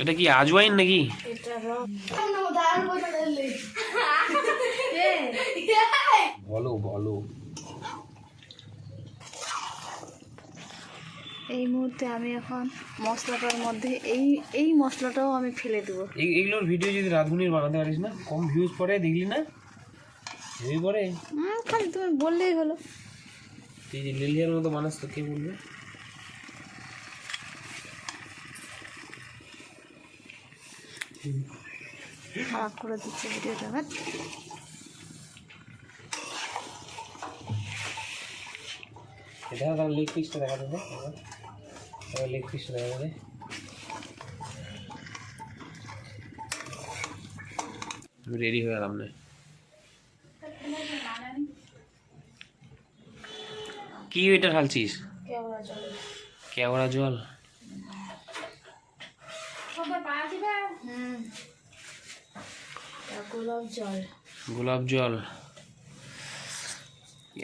এটা কি আজওয়াইন নাকি? বলো বলো। এই মুহূর্তে আমি এখন মশলাটার মধ্যে এই এই মশলাটাও আমি ফেলে দেবো। এই- এগুলোর ভিডিও যদি রাধুনির বানাতে পারিস না কম ভিউজ পড়ে দেখলি না? ভিউ পড়ে হুম, খালি তুমি বললেই হলো। তুই যে লিলিয়ার মতো মানুষ তো কে বলবে? খারাপ করে দিচ্ছে ভিডিওটা তার লেগ পিসটা দেখা দেবে। লেগ পিসটা দেখা দেবে। রেডি হয়ে গেলাম না। কি এটা ঢালছিস? কেওড়া জল কেওড়া জল হুম এটা গোলাপ জল। গোলাপ জল।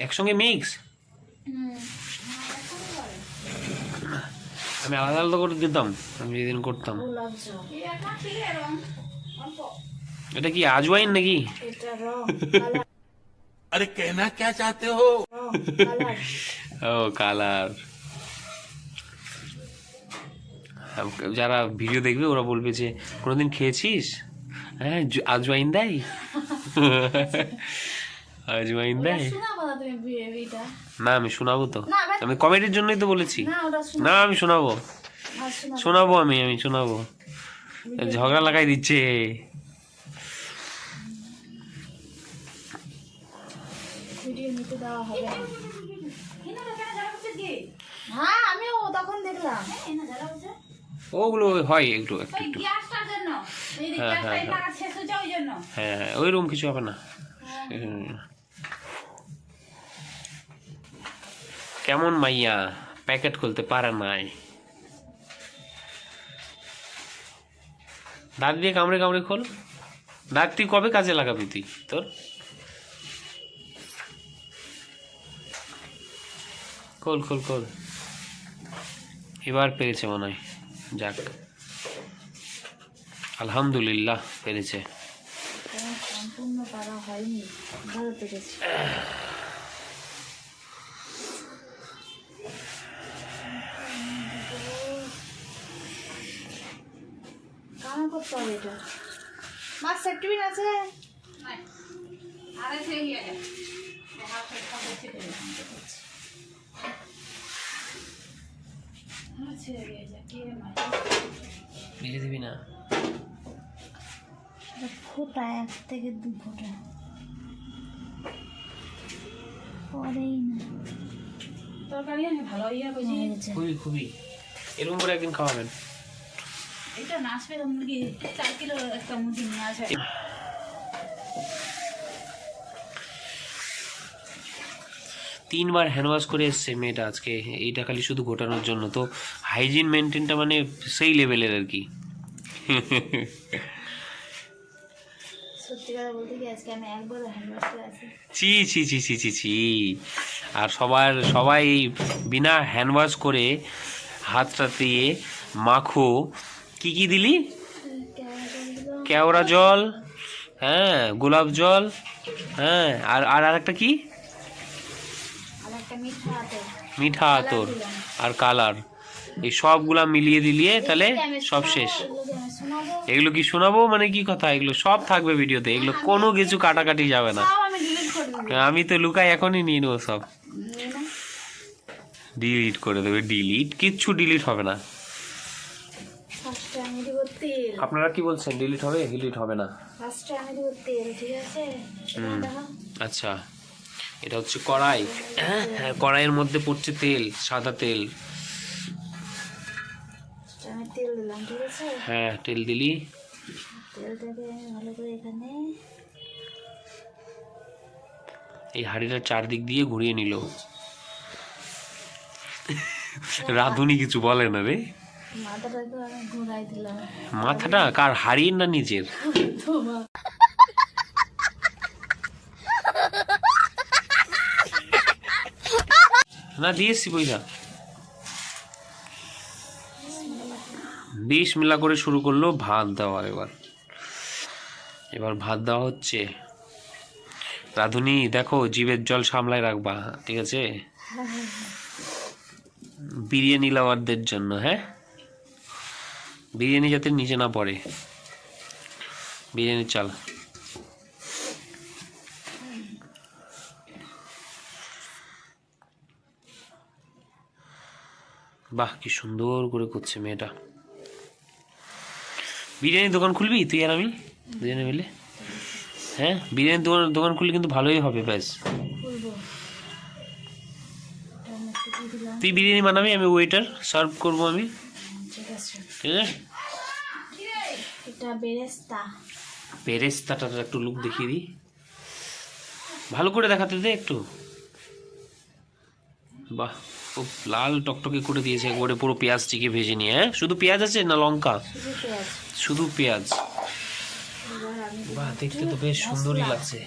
একসঙ্গে মিক্স আমি আলাদা আলাদা করে দিতাম আমি যেদিন করতাম। এটা কি আজওয়াইন নাকি? আরে কেনা কে চাতে হো? ও কালার। যারা ভিডিও দেখবে ওরা বলবে যে কোনোদিন খেয়েছিস হ্যাঁ আজওয়াইন দেয় আজওয়াইন দেয় না আমি শোনাবো তো আমি কমেডির জন্যই তো বলেছি না ওটা শোনা না আমি শোনাবো শোনাবো আমি আমি শোনাবো ঝগড়া লাগাই দিচ্ছে ভিডিও নিতে দেওয়া হ্যাঁ আমিও তখন দেখলাম ওগুলো হয় একটু একটু একটু। হ্যাঁ হ্যাঁ হ্যাঁ। হ্যাঁ হ্যাঁ ওই রকম কিছু হবে না। কেমন মাইয়া? প্যাকেট খুলতে পারে নাই। দাঁত দিয়ে কামড়ে কামড়ে খোল। দাঁত তুই কবে কাজে লাগাবি তুই? তোর? খোল খোল খোল। এবার পেরেছে মনে হয়। যাক। আলহামদুলিল্লাহ পেরেছে। সম্পূর্ণ পারা হয়নি ভালো পেরেছি। কামা করতে হবে এটা। মাছ সেফটিবিন আছে? মেরে দিবি না? ফোটা এক থেকে দু ফোটা। পরেই না। তরকারি আমি ভালো ইয়া করছি। খুবই খুবই। এরকম করে একদিন খাওয়াবেন। এটা না আসবে মুরগি চার কিলো একটা মুরগি নিয়ে আসবে তিনবার হ্যান্ড ওয়াশ করে এসছে মেয়েটা আজকে। এইটা খালি শুধু ঘোটানোর জন্য। তো হাইজিন মেনটেনটা মানে সেই লেভেলের আর কি। চি চি চি চি চি চি আর সবার সবাই বিনা হ্যান্ড ওয়াশ করে হাতটা দিয়ে মাখো। কি কি দিলি? কেওড়া জল। হ্যাঁ গোলাপ জল। হ্যাঁ আর আর আরেকটা কি? আর একটা মিঠা আতর। আর কালার। এই সবগুলা মিলিয়ে দিলিয়ে তাহলে সব শেষ। এগুলো কি শোনাবো মানে কি কথা? এগুলো সব থাকবে ভিডিওতে। এগুলো কোনো কিছু কাটাকাটি যাবে না। আমি দেবো। আমি তো লুকাই এখনই নিয়ে নেব সব। ডিলিট করে দেবে। ডিলিট কিচ্ছু ডিলিট হবে না। আপনারা কি বলছেন? ডিলিট হবে? ডিলিট হবে না। আচ্ছা। এটা হচ্ছে কড়াই। হ্যাঁ হ্যাঁ কড়াইয়ের মধ্যে পড়ছে তেল সাদা তেল। হ্যাঁ তেল দিলি। এই হাঁড়িটার চারদিক দিয়ে ঘুরিয়ে নিল। রাধুনি কিছু বলে না রে। মাথাটা কার হাড়ির না নিজের? না, দিয়েছি বইটা। বিশ মিলা করে শুরু করল ভাত দেওয়া এবার। এবার ভাত দেওয়া হচ্ছে। রাধুনি, দেখো, জীবের জল সামলায় রাখবা, ঠিক আছে? বিরিয়ানি লাওয়ারদের জন্য হ্যাঁ? বিরিয়ানি যাতে নিচে না পড়ে। বিরিয়ানির চাল। বাহ কি সুন্দর করে করছে মেয়েটা। বিরিয়ানির দোকান খুলবি তুই আর আমি? দুজনে মিলে? হ্যাঁ বিরিয়ানির দোকান দোকান খুললে কিন্তু ভালোই হবে ব্যাস। তুই বিরিয়ানি বানাবি আমি ওয়েটার সার্ভ করব আমি। ঠিক আছে। একটু লুক দেখিয়ে দিই। ভালো করে দেখাতে দে একটু। বাহ খুব লাল টকটকে করে দিয়েছে একবারে পুরো পেঁয়াজটিকে ভেজে নিয়ে হ্যাঁ? শুধু পেঁয়াজ আছে না লঙ্কা? শুধু পেঁয়াজ। বাহ দেখতে তো বেশ সুন্দরই লাগছে।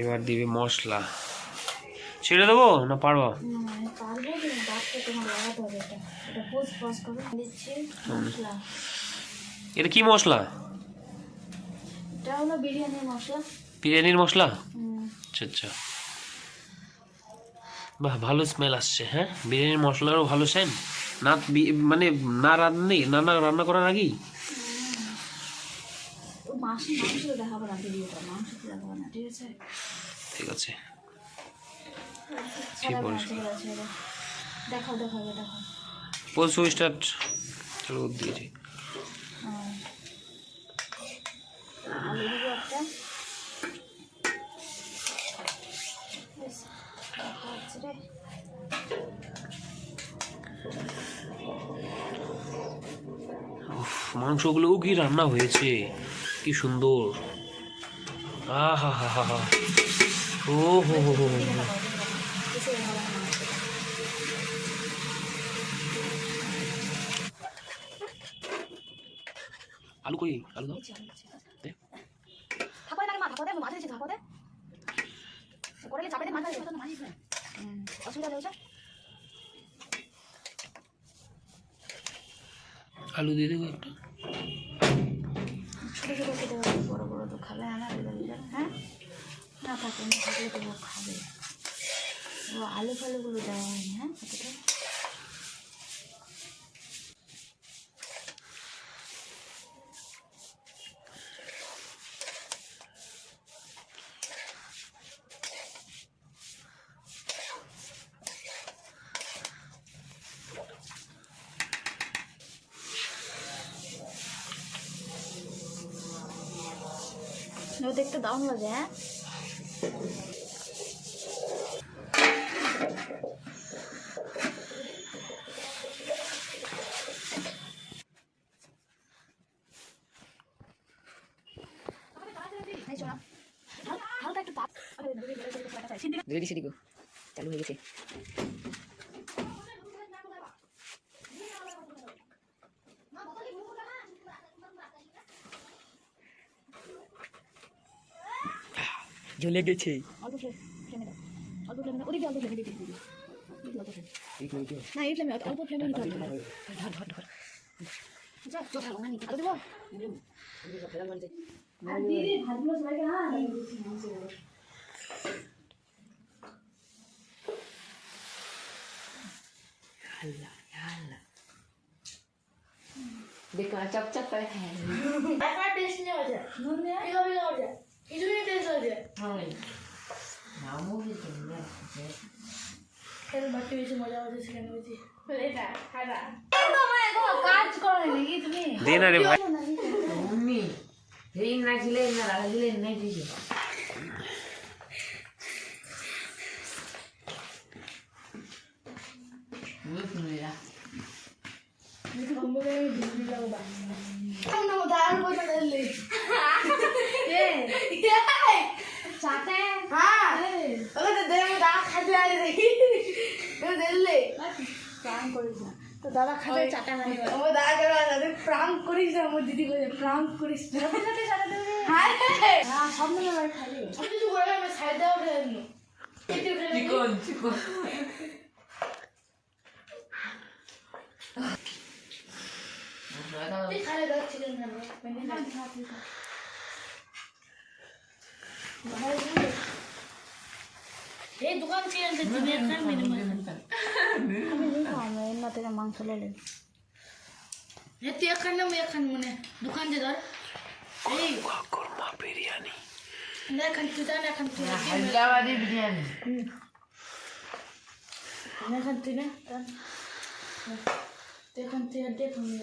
এবার দেবো মশলা। ছেড়ে দেবো না পারব? এটা কি মশলা? বিরিয়ানির মশলা। আচ্ছা আচ্ছা। বাহ ভালো স্মেল আসছে হ্যাঁ? বিরিয়ানির মশলারও ভালো সেন্ট না মানে না রান্নি না না রান্না করার আগেই? ঠিক আছে? দাও। দেখাও দেখাও দেখাও। পোস্ট স্টার্ট চলো দিয়েছি। আলু একটা মাংসগুলোও কি রান্না হয়েছে? কি সুন্দর। আহা হা হা হা ও হো হো। হো। আলু কই? আলু দাও। নিচে, নিচে। দে। থাকো না, মা, থাকো দে, মাথা নিচে থাকো দে। করে নিয়ে চাপে দে, মাথা নিচে, মাথা নিচে। হুম, অসুবিধা হয়েছে আলু দিয়ে দেবো একটা। ছোটো ছোটো খেতে হবে বড় বড় তো খাবে আনা হ্যাঁ? না থাকে, না থাকলে তো খাবে। আলু ফালুগুলো দেওয়া হয়নি হ্যাঁ? কতটা ও দেখতে দারুণ লাগে হ্যাঁ চালু হয়ে গেছে জ্বলে গেছে। অল্প ফ্লেম ফ্লেমে দাও। অল্প ফ্লেমে দাও। ওদিকে অল্প ফ্লেমে দিতে দিদি অল্প ফ্লেম। এই করে দিও। না এই ফ্লেমে অল্প ফ্লেমে দিতে ধর ধর ধর। যা চোখ না নিতে আরও দেবো আল্লাহ আল্লাহ। দেখো চপ চপ করে খায় নামও দিতে কাজ করে নাকি তুমি দে না রে ভাই মম্মি এই না ছিলে না রাখা ছিলে নাই দিছে মুখ নুরা প্রাণ করিস না। তো দাদা খাবে চাটা মানে হ্যাঁ সব মিলে বাড়ি খাবে চিকন চিকন তুই খালে ধর চিকেন খাব মেনে হ্যাঁ, যা। খা, তুই খা। ভাই রে। এই দোকান চিকেন খেতে তুমি এখানে মেরে মার আমি নিব আমি না থেকে মাংস ললে এ তুই এখানে না, এখানে মানে দোকান যে ধর। এই। কোরমা বিরিয়ানি না এখান তুই না এখান তুই হায়দ্রাবাদি বিরিয়ানি। না এখান তুই না তুই এখান তুই আর দেখ আমি